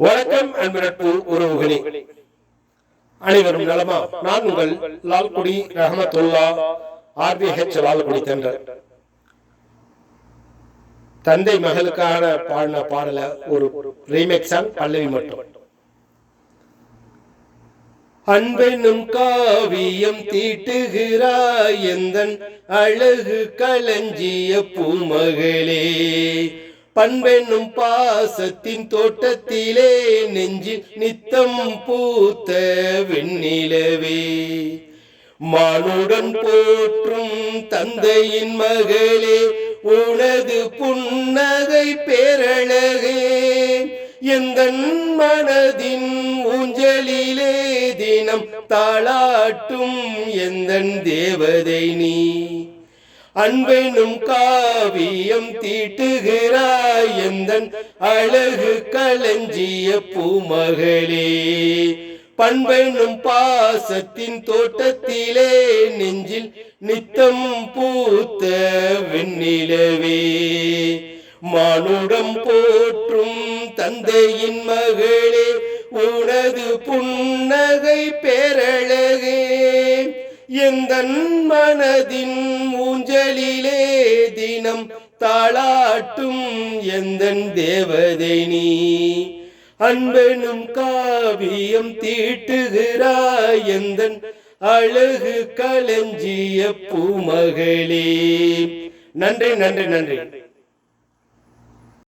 வணக்கம் அன்பு நட்பு உறவுகளே. அனைவரும் நலமா? நான் உங்கள் லால்குடி ரஹமத்துல்லா ஆர்பிஹெச் லால்குடி தென்றல். தந்தை மகளுக்கான பாடின பாடல ஒரு ரீமேக் சாங் பல்லவி மட்டும். அன்பெனும் காவியம் தீட்டுகிறாய் எந்தன் அழகு களஞ்சிய பூமகளே. பண்பெண்ணும் பாசத்தின் தோட்டத்திலே நெஞ்சில் நித்தம் பூத்த வெண்ணிலவே. மானுடன் போற்றும் தந்தையின் மகளே உனது புன்னகை பேரழகே. எந்தன் மனதின் ஊஞ்சலிலே தினம் தாளாட்டும் எந்தன் தேவதை நீ. அன்பெனும் காவியம் தீட்டுகிறாய் எந்தன் அழகு களஞ்சிய பூமகளே. பண்பெனும் பாசத்தின் தோட்டத்திலே நெஞ்சில் நித்தம் பூத்த வெண்ணிலவே. மானுடம் போற்றும் தந்தையின் மகளே உனது புன்னகை பேரழகே. எந்தன் மனதின் ஊஞ்சலிலே தினம் தாளாட்டும் எந்தன் தேவதை நீ? அன்பனும் காவியம் தீட்டுகிறாய் எந்தன் அழகு களஞ்சிய பூமகளே. நன்றி நன்றி நன்றி.